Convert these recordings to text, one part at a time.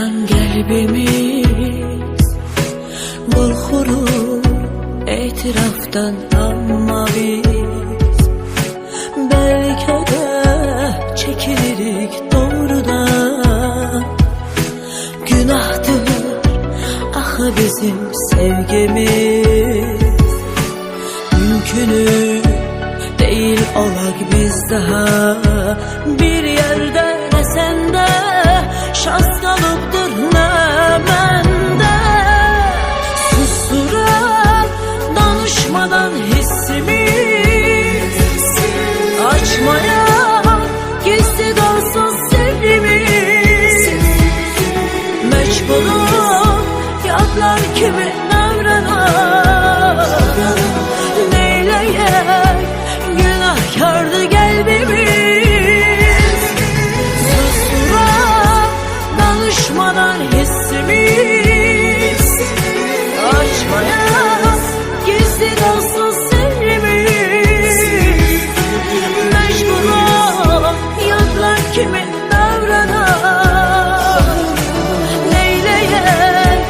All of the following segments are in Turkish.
Kan qalbimiz Bulxurur etrafdan amma biz. Bəlkə də çəkilirik doğrudan. Günahdır axı ah bizim sevgimiz. Mümkünü değil olak biz daha. Bir yerden danışmadan hissimiz. Açmaya gizli kalsın sirrimiz Mecburum yadlar kimi davranar Neyleyek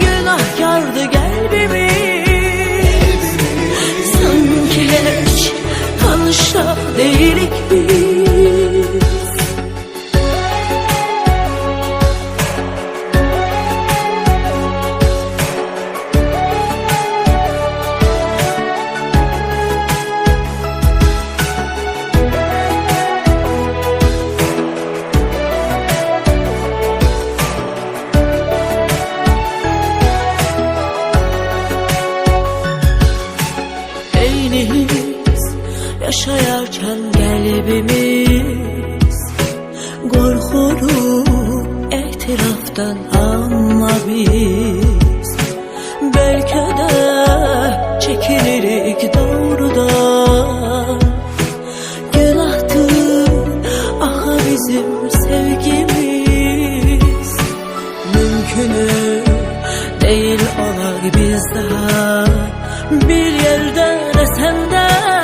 günahkardı kalbimiz Sanki hiç tanışta değilik biz yaşayarken kalbimiz Korkurum etraftan ama biz. Belki de çekilirik doğrudan. Günahtır ah bizim sevgimiz. Mümkünü değil olar biz daha Bir yerde de sende